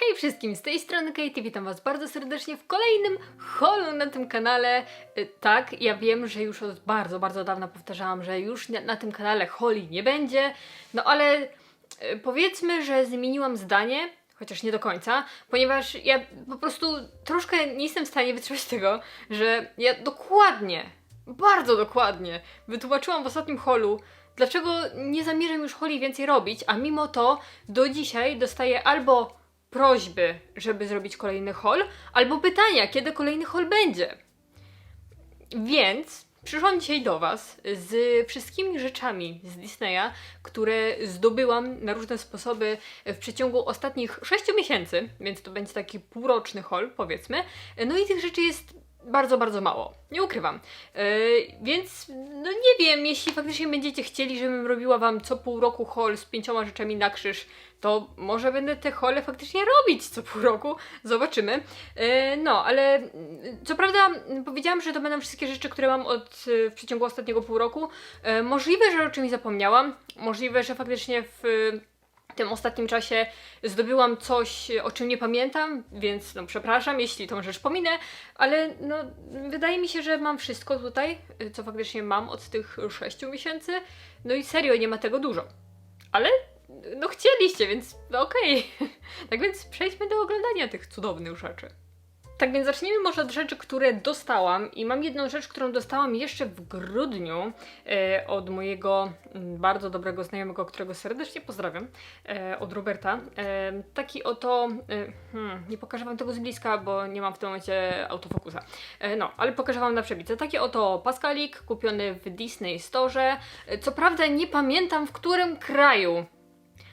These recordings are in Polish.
Hej wszystkim, z tej strony Katie, witam was bardzo serdecznie w kolejnym holu na tym kanale. Y, Tak, ja wiem, że już od bardzo, bardzo dawna powtarzałam, że już na, na tym kanale holi nie będzie, no ale y, powiedzmy, że zmieniłam zdanie, chociaż nie do końca, ponieważ ja po prostu troszkę nie jestem w stanie wytrzymać tego, że ja dokładnie, bardzo dokładnie wytłumaczyłam w ostatnim holu, dlaczego nie zamierzam już holi więcej robić, a mimo to do dzisiaj dostaję albo prośby, żeby zrobić kolejny haul, albo pytania, kiedy kolejny haul będzie. Więc przyszłam dzisiaj do Was z wszystkimi rzeczami z Disneya, które zdobyłam na różne sposoby w przeciągu ostatnich 6 miesięcy, więc to będzie taki półroczny haul, powiedzmy. No i tych rzeczy jest bardzo, bardzo mało. Nie ukrywam. Yy, więc, no nie wiem, jeśli faktycznie będziecie chcieli, żebym robiła Wam co pół roku haul z pięcioma rzeczami na krzyż, to może będę te hole faktycznie robić co pół roku. Zobaczymy. Yy, no, ale mm, co prawda powiedziałam, że to będą wszystkie rzeczy, które mam od, y, w przeciągu ostatniego pół roku. Yy, możliwe, że o czymś zapomniałam. Możliwe, że faktycznie w tym ostatnim czasie zdobyłam coś, o czym nie pamiętam, więc no przepraszam, jeśli tą rzecz pominę, ale no wydaje mi się, że mam wszystko tutaj, co faktycznie mam od tych 6 miesięcy. No i serio, nie ma tego dużo. Ale no chcieliście, więc okej. tak więc przejdźmy do oglądania tych cudownych rzeczy. Tak więc zacznijmy może od rzeczy, które dostałam. I mam jedną rzecz, którą dostałam jeszcze w grudniu e, od mojego mm, bardzo dobrego znajomego, którego serdecznie pozdrawiam, e, od Roberta. E, taki oto. E, hmm, nie pokażę wam tego z bliska, bo nie mam w tym momencie autofokusa. E, no, ale pokażę wam na przebicie. Taki oto paskalik kupiony w Disney Store. E, co prawda nie pamiętam w którym kraju.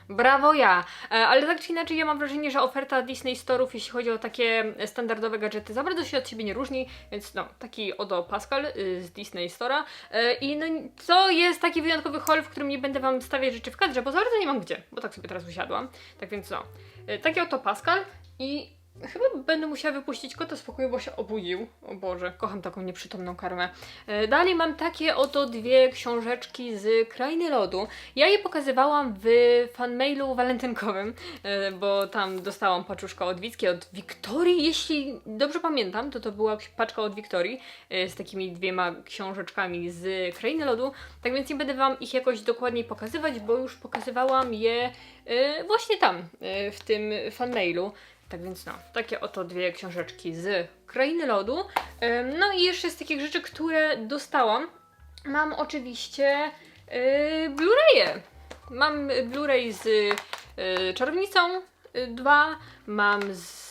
Brawo ja! E, Ale tak czy inaczej, ja mam wrażenie, że oferta Disney Store'ów, jeśli chodzi o takie standardowe gadżety, za bardzo się od siebie nie różni, więc no, taki odo Pascal y, z Disney Store'a. E, I no, to jest taki wyjątkowy haul, w którym nie będę Wam stawiać rzeczy w kadrze, bo za bardzo nie mam gdzie, bo tak sobie teraz usiadłam. Tak więc no, e, taki oto Pascal i Chyba będę musiała wypuścić kota z pokoju, bo się obudził. O Boże, kocham taką nieprzytomną karmę. E, Dalej mam takie oto dwie książeczki z Krainy Lodu. Ja je pokazywałam w fanmailu walentynkowym, e, bo tam dostałam paczuszkę od Wicki, od Wiktorii. Jeśli dobrze pamiętam, to to była paczka od Wiktorii e, z takimi dwiema książeczkami z Krainy Lodu. Tak więc nie będę Wam ich jakoś dokładniej pokazywać, bo już pokazywałam je właśnie tam, w tym fanmailu. Tak więc no, takie oto dwie książeczki z Krainy Lodu. No i jeszcze z takich rzeczy, które dostałam, mam oczywiście yy, Blu-raye. Mam Blu-ray z yy, Czarownicą 2, mam z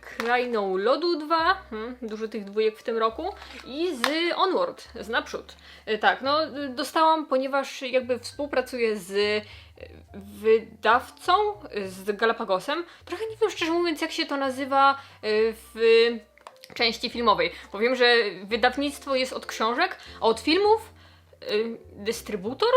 Krainą Lodu 2, hmm, dużo tych dwójek w tym roku, i z Onward, z naprzód. Tak, no y, dostałam, ponieważ jakby współpracuję z y, wydawcą, z Galapagosem. Trochę nie wiem szczerze mówiąc, jak się to nazywa y, w części filmowej, bo wiem, że wydawnictwo jest od książek, a od filmów y, dystrybutor?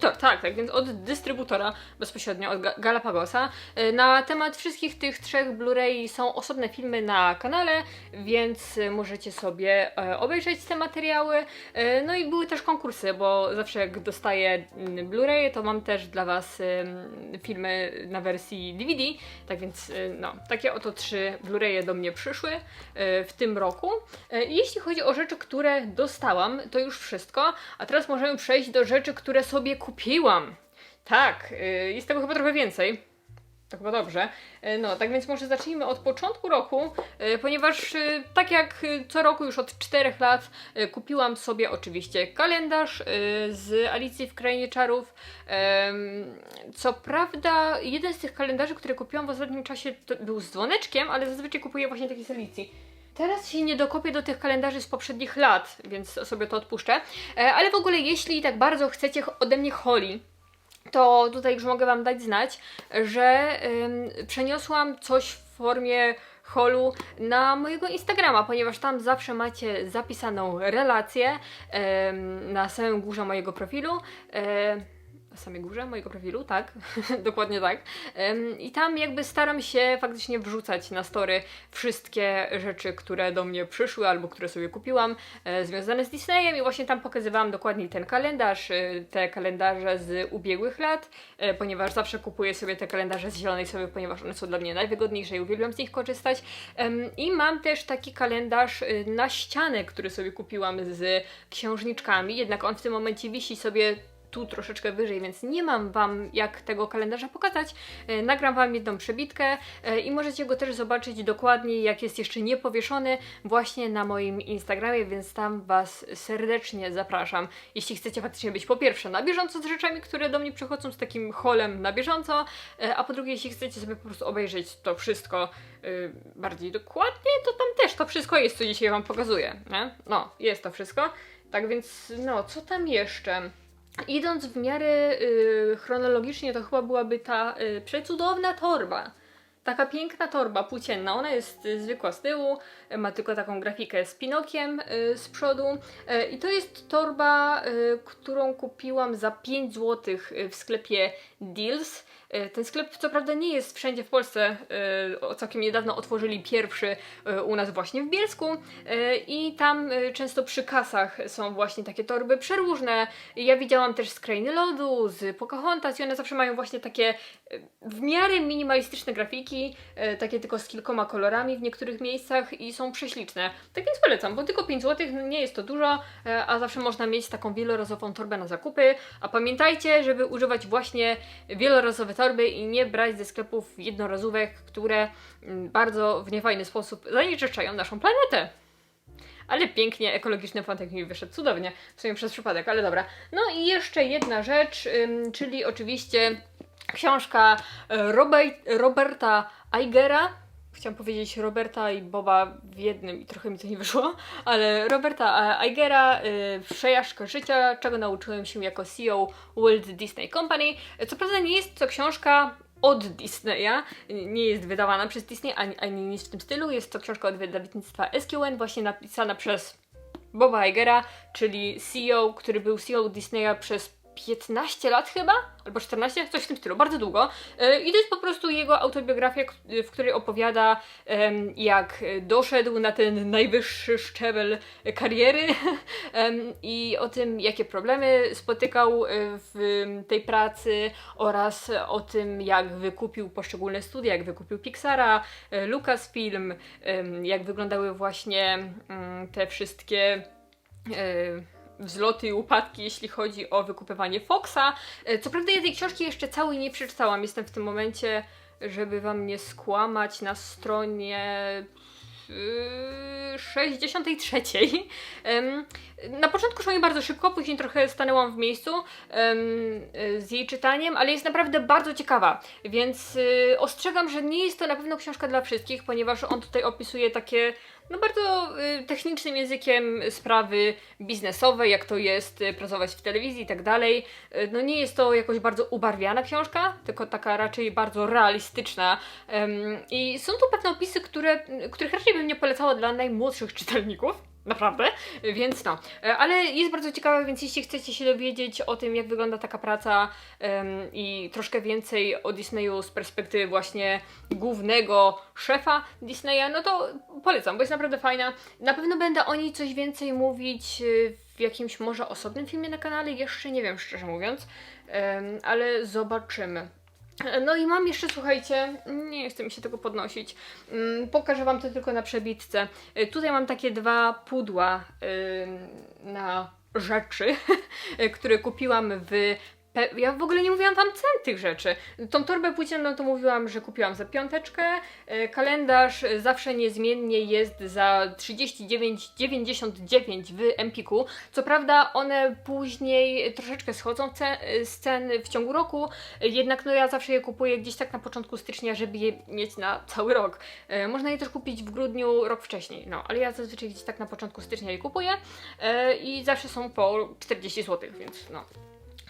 Tak, tak, więc od dystrybutora bezpośrednio, od Ga- Galapagosa. Y, Na temat wszystkich tych trzech Blu-ray są osobne filmy na kanale, więc y, możecie sobie e, obejrzeć te materiały. E, No i były też konkursy, bo zawsze jak dostaję mm, Blu-ray, to mam też dla Was filmy na wersji DVD. Tak więc, y, no, takie oto trzy Blu-raye do mnie przyszły y, w tym roku. Jeśli chodzi o rzeczy, które dostałam, to już wszystko. A teraz możemy przejść do rzeczy, które sobie kupiłam. Tak, y, jest tego chyba trochę więcej. To chyba dobrze. E, No, tak więc może zacznijmy od początku roku, e, ponieważ tak jak co roku już od 4 lat kupiłam sobie oczywiście kalendarz z Alicji w Krainie Czarów. Co prawda, jeden z tych kalendarzy, które kupiłam w ostatnim czasie, był z dzwoneczkiem, ale zazwyczaj kupuję właśnie taki z Alicji. Teraz się nie dokopię do tych kalendarzy z poprzednich lat, więc sobie to odpuszczę. E, Ale w ogóle, jeśli tak bardzo chcecie ode mnie holi, to tutaj już mogę Wam dać znać, że ym, przeniosłam coś w formie holu na mojego Instagrama, ponieważ tam zawsze macie zapisaną relację ym, na samym górze mojego profilu. Na samej górze mojego profilu, tak, dokładnie tak. I tam jakby staram się faktycznie wrzucać na story wszystkie rzeczy, które do mnie przyszły albo które sobie kupiłam, e, związane z Disneyem i właśnie tam pokazywałam dokładnie ten kalendarz, e, te kalendarze z ubiegłych lat, e, ponieważ zawsze kupuję sobie te kalendarze z zielonej sobie, ponieważ one są dla mnie najwygodniejsze i uwielbiam z nich korzystać. I mam też taki kalendarz na ścianę, który sobie kupiłam z księżniczkami, jednak on w tym momencie wisi sobie tu troszeczkę wyżej, więc nie mam Wam jak tego kalendarza pokazać. E, Nagram Wam jedną przebitkę e, i możecie go też zobaczyć dokładnie, jak jest jeszcze niepowieszony właśnie na moim Instagramie, więc tam Was serdecznie zapraszam. Jeśli chcecie faktycznie być po pierwsze na bieżąco z rzeczami, które do mnie przychodzą z takim holem na bieżąco, e, a po drugie, jeśli chcecie sobie po prostu obejrzeć to wszystko bardziej dokładnie, to tam też to wszystko jest, co dzisiaj Wam pokazuję. Nie? No, jest to wszystko. Tak więc, no, co tam jeszcze? Idąc w miarę y, chronologicznie, to chyba byłaby ta y, przecudowna torba. Taka piękna torba płócienna. Ona jest y, zwykła z tyłu, ma tylko taką grafikę z Pinokiem y, z przodu. Y, I to jest torba, y, którą kupiłam za 5 zł w sklepie Deals. Y, Ten sklep co prawda nie jest wszędzie w Polsce, o- całkiem niedawno otworzyli pierwszy y, u nas właśnie w Bielsku i tam często przy kasach są właśnie takie torby przeróżne. Ja widziałam też z Krainy Lodu, z Pocahontas i one zawsze mają właśnie takie w miarę minimalistyczne grafiki, takie tylko z kilkoma kolorami w niektórych miejscach i są prześliczne. Tak więc polecam, bo tylko 5 zł nie jest to dużo, a zawsze można mieć taką wielorazową torbę na zakupy. A pamiętajcie, żeby używać właśnie wielorazowe torby i nie brać ze sklepów jednorazówek, które mm, bardzo w niefajny sposób zanieczyszczają naszą planetę. Ale pięknie, ekologiczny wątek mi wyszedł cudownie, w sumie przez przypadek, ale dobra. No i jeszcze jedna rzecz, czyli oczywiście książka e, Robert, Roberta Eigera. Chciałam powiedzieć Roberta i Boba w jednym i trochę mi to nie wyszło, ale Roberta e, Eigera, y, Przejażdżka życia, czego nauczyłem się jako CEO Walt Disney Company. E, Co prawda nie jest to książka od Disneya, nie jest wydawana przez Disney ani, ani nic w tym stylu, jest to książka od wydawnictwa SQN, właśnie napisana przez Boba Igera, czyli CEO, który był CEO Disneya przez 15 lat chyba, albo 14, coś w tym stylu, bardzo długo. E, I to jest po prostu jego autobiografia, k- w której opowiada, jak doszedł na ten najwyższy szczebel kariery i o tym, jakie problemy spotykał w tej pracy oraz o tym, jak wykupił poszczególne studia, jak wykupił Pixara, Lucasfilm, jak wyglądały właśnie mm, te wszystkie wzloty i upadki, jeśli chodzi o wykupywanie Foxa. E, Co prawda ja tej książki jeszcze całej nie przeczytałam. Jestem w tym momencie, żeby wam nie skłamać, na stronie yy, 63. Em, Na początku szło mi bardzo szybko, później trochę stanęłam w miejscu y, z jej czytaniem, ale jest naprawdę bardzo ciekawa, więc ostrzegam, że nie jest to na pewno książka dla wszystkich, ponieważ on tutaj opisuje takie no bardzo y, technicznym językiem sprawy biznesowe, jak to jest y, pracować w telewizji i tak dalej. Y, No nie jest to jakoś bardzo ubarwiana książka, tylko taka raczej bardzo realistyczna. I są tu pewne opisy, które, których raczej bym nie polecała dla najmłodszych czytelników. Naprawdę, więc no. E, Ale jest bardzo ciekawe, więc jeśli chcecie się dowiedzieć o tym, jak wygląda taka praca em, i troszkę więcej o Disneyu z perspektywy właśnie głównego szefa Disneya, no to polecam, bo jest naprawdę fajna. Na pewno będę o niej coś więcej mówić y, w jakimś może osobnym filmie na kanale, jeszcze nie wiem szczerze mówiąc, Em, ale zobaczymy. No i mam jeszcze, słuchajcie, nie chce mi się tego podnosić. Mm, Pokażę Wam to tylko na przebitce. Y, Tutaj mam takie dwa pudła na rzeczy, które kupiłam w. Ja w ogóle nie mówiłam Wam cen tych rzeczy. Tą torbę płócienną to mówiłam, że kupiłam za piąteczkę. Y, Kalendarz zawsze niezmiennie jest za 39,99 w Empiku. Co prawda one później troszeczkę schodzą z cen w ciągu roku, jednak no ja zawsze je kupuję gdzieś tak na początku stycznia, żeby je mieć na cały rok. E, można je też kupić w grudniu, rok wcześniej, no ale ja zazwyczaj gdzieś tak na początku stycznia je kupuję e, i zawsze są po 40 zł, więc no.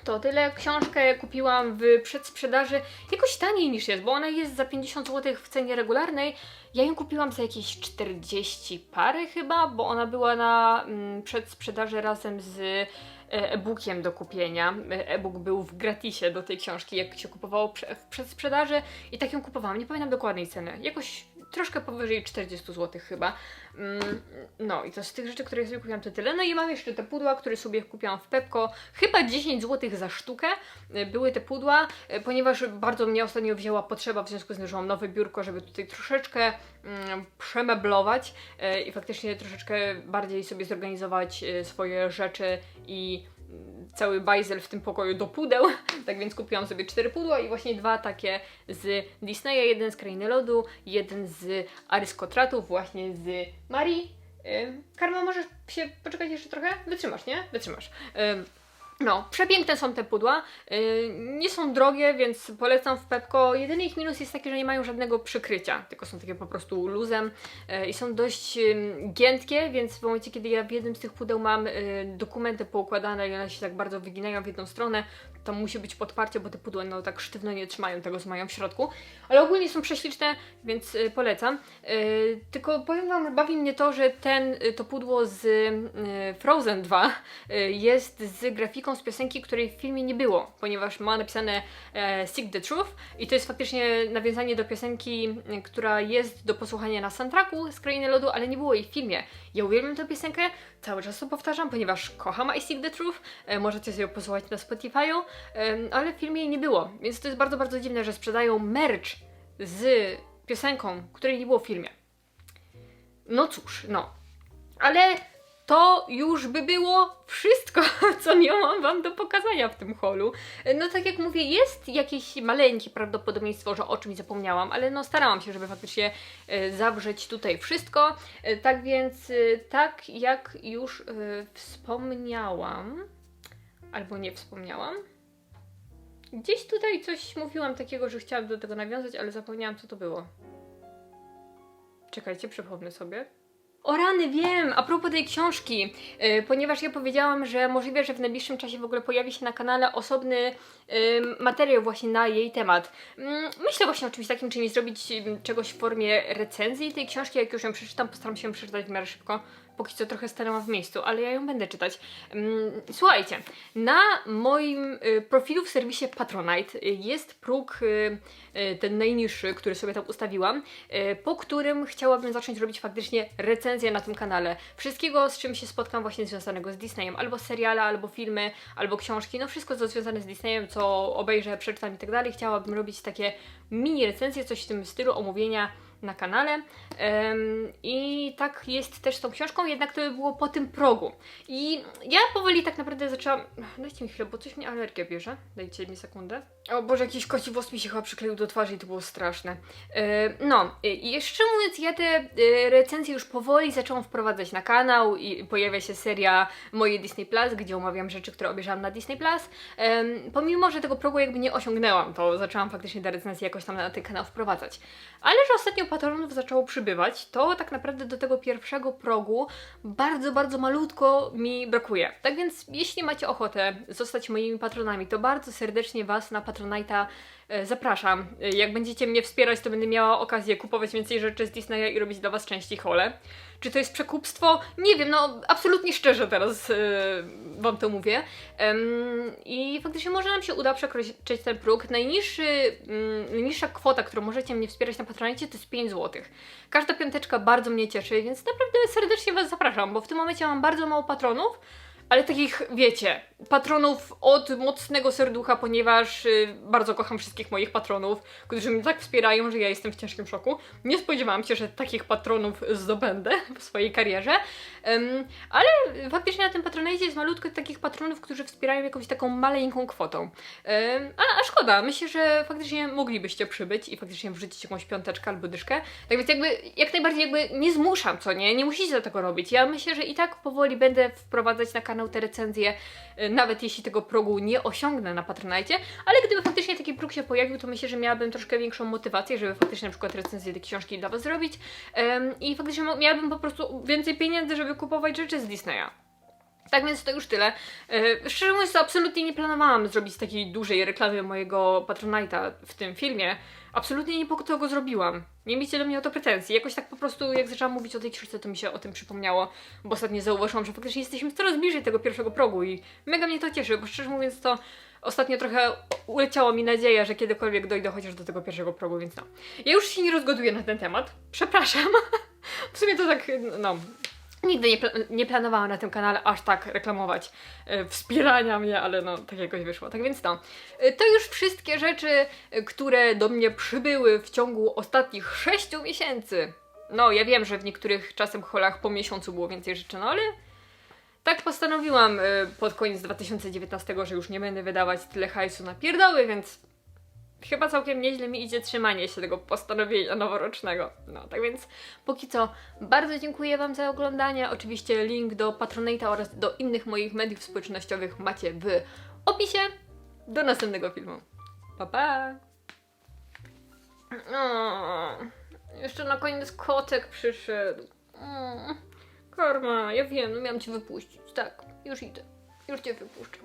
To tyle. Książkę kupiłam w przedsprzedaży jakoś taniej niż jest, bo ona jest za 50 zł w cenie regularnej. Ja ją kupiłam za jakieś 40 pary chyba, bo ona była na mm, przedsprzedaży razem z e, e-bookiem do kupienia. E-book był w gratisie do tej książki, jak się kupowało w przedsprzedaży i tak ją kupowałam. Nie pamiętam dokładnej ceny. Jakoś troszkę powyżej 40 zł chyba. Mm, No i to z tych rzeczy, które sobie kupiłam to tyle. No i mam jeszcze te pudła, które sobie kupiłam w Pepko. Chyba 10 zł za sztukę e, były te pudła, e, ponieważ bardzo mnie ostatnio wzięła potrzeba w związku z tym, że mam nowe biurko, żeby tutaj troszeczkę mm, przemeblować e, i faktycznie troszeczkę bardziej sobie zorganizować swoje rzeczy i cały bajzel w tym pokoju do pudeł. Tak więc kupiłam sobie cztery pudła i właśnie dwa takie z Disneya, jeden z Krainy Lodu, jeden z Arystokratów, właśnie z Marii. Karma, możesz się poczekać jeszcze trochę? Wytrzymasz, nie? Wytrzymasz. No, przepiękne są te pudła. Yy, nie są drogie, więc polecam w Pepko. Jedyny ich minus jest taki, że nie mają żadnego przykrycia, tylko są takie po prostu luzem yy, i są dość ym, giętkie, więc w momencie, kiedy ja w jednym z tych pudeł mam yy, dokumenty poukładane i one się tak bardzo wyginają w jedną stronę, to musi być podparcie, bo te pudła no tak sztywno nie trzymają tego, co mają w środku. Ale ogólnie są prześliczne, więc yy, polecam. Yy, tylko powiem Wam, bawi mnie to, że ten, yy, to pudło z yy, Frozen 2 yy, jest z grafiką z piosenki, której w filmie nie było, ponieważ ma napisane e, Seek the Truth i to jest faktycznie nawiązanie do piosenki, y, która jest do posłuchania na soundtracku z Krainy Lodu, ale nie było jej w filmie. Ja uwielbiam tę piosenkę, cały czas to powtarzam, ponieważ kocham I Seek the Truth, e, możecie sobie posłuchać na Spotify'u, e, ale w filmie jej nie było, więc to jest bardzo, bardzo dziwne, że sprzedają merch z piosenką, której nie było w filmie. No cóż, no. Ale to już by było wszystko, co miałam Wam do pokazania w tym holu. No tak jak mówię, jest jakieś maleńkie prawdopodobieństwo, że o czymś zapomniałam, ale no starałam się, żeby faktycznie e, zawrzeć tutaj wszystko. E, tak więc, e, tak jak już wspomniałam, albo nie wspomniałam, gdzieś tutaj coś mówiłam takiego, że chciałam do tego nawiązać, ale zapomniałam co to było. Czekajcie, przypomnę sobie. O rany, wiem! A propos tej książki, yy, ponieważ ja powiedziałam, że możliwe, że w najbliższym czasie w ogóle pojawi się na kanale osobny yy, materiał właśnie na jej temat. Mm, myślę właśnie o czymś takim, czyli zrobić ym, czegoś w formie recenzji tej książki. Jak już ją przeczytam, postaram się przeczytać w miarę szybko. Póki co trochę stanęłam w miejscu, ale ja ją będę czytać. Ym, słuchajcie, na moim y, profilu w serwisie Patronite jest próg y, y, ten najniższy, który sobie tam ustawiłam, po którym chciałabym zacząć robić faktycznie recenzję na tym kanale. Wszystkiego, z czym się spotkam właśnie związanego z Disneyem, albo seriale, albo filmy, albo książki, no wszystko co związane z Disneyem, co obejrzę, przeczytam i tak dalej. Chciałabym robić takie mini recenzje, coś w tym stylu omówienia na kanale. I tak jest też z tą książką, jednak to by było po tym progu. I ja powoli tak naprawdę zaczęłam. Dajcie mi chwilę, bo coś mnie alergia bierze. Dajcie mi sekundę. O Boże, jakiś koci włos mi się chyba przykleił do twarzy i to było straszne. E, no, i jeszcze mówiąc, ja te e, recenzje już powoli zaczęłam wprowadzać na kanał i pojawia się seria moje Disney Plus, gdzie omawiam rzeczy, które obejrzałam na Disney Plus. Pomimo, że tego progu jakby nie osiągnęłam, to zaczęłam faktycznie te recenzje jakoś tam na ten kanał wprowadzać. Ale że ostatnio patronów zaczęło przybywać, to tak naprawdę do tego pierwszego progu bardzo, bardzo malutko mi brakuje. Tak więc, jeśli macie ochotę zostać moimi patronami, to bardzo serdecznie Was na Patronite'a zapraszam. E, Jak będziecie mnie wspierać, to będę miała okazję kupować więcej rzeczy z Disneya i robić dla Was częściej hole. Czy to jest przekupstwo? Nie wiem, no absolutnie szczerze teraz e, Wam to mówię. I faktycznie może nam się uda przekroczyć ten próg. Najniższy, mm, najniższa kwota, którą możecie mnie wspierać na Patronite to jest 5 zł. Każda piąteczka bardzo mnie cieszy, więc naprawdę serdecznie Was zapraszam, bo w tym momencie mam bardzo mało patronów, ale takich, wiecie, patronów od mocnego serducha, ponieważ y, bardzo kocham wszystkich moich patronów, którzy mnie tak wspierają, że ja jestem w ciężkim szoku. Nie spodziewałam się, że takich patronów zdobędę w swojej karierze, Em, ale faktycznie na tym patronajcie jest malutko takich patronów, którzy wspierają jakąś taką maleńką kwotą. Em, a, a szkoda, myślę, że faktycznie moglibyście przybyć i faktycznie wrzucić jakąś piąteczkę albo dyszkę. Tak więc jakby, jak najbardziej jakby nie zmuszam, co nie? Nie musicie tego robić. Ja myślę, że i tak powoli będę wprowadzać na kanał te recenzje, y, nawet jeśli tego progu nie osiągnę na Patronite, ale gdyby faktycznie taki próg się pojawił, to myślę, że miałabym troszkę większą motywację, żeby faktycznie na przykład recenzję tej książki dla Was zrobić i faktycznie miałabym po prostu więcej pieniędzy, żeby kupować rzeczy z Disneya. Tak więc to już tyle. E, szczerze mówiąc, absolutnie nie planowałam zrobić takiej dużej reklamy mojego Patronite'a w tym filmie, Absolutnie nie po to go zrobiłam. Nie miejcie do mnie o to pretensji. Jakoś tak po prostu, jak zaczęłam mówić o tej książce, to mi się o tym przypomniało, bo ostatnio zauważyłam, że faktycznie jesteśmy coraz bliżej tego pierwszego progu i mega mnie to cieszy, bo szczerze mówiąc to ostatnio trochę uleciała mi nadzieja, że kiedykolwiek dojdę chociaż do tego pierwszego progu, więc no. Ja już się nie rozgoduję na ten temat. Przepraszam. w sumie to tak, no, Nigdy nie, pla- nie planowałam na tym kanale aż tak reklamować e, wspierania mnie, ale no tak jakoś wyszło. Tak więc no. E, To już wszystkie rzeczy, e, które do mnie przybyły w ciągu ostatnich 6 miesięcy. No, ja wiem, że w niektórych czasem holach po miesiącu było więcej rzeczy, no ale tak postanowiłam e, pod koniec 2019, że już nie będę wydawać tyle hajsu na pierdoły, więc chyba całkiem nieźle mi idzie trzymanie się tego postanowienia noworocznego. No, tak więc póki co bardzo dziękuję Wam za oglądanie. Oczywiście link do Patronite'a oraz do innych moich mediów społecznościowych macie w opisie. Do następnego filmu. Pa pa! O, jeszcze na koniec kotek przyszedł. O, karma, ja wiem, miałam Cię wypuścić. Tak, już idę. Już Cię wypuszczam.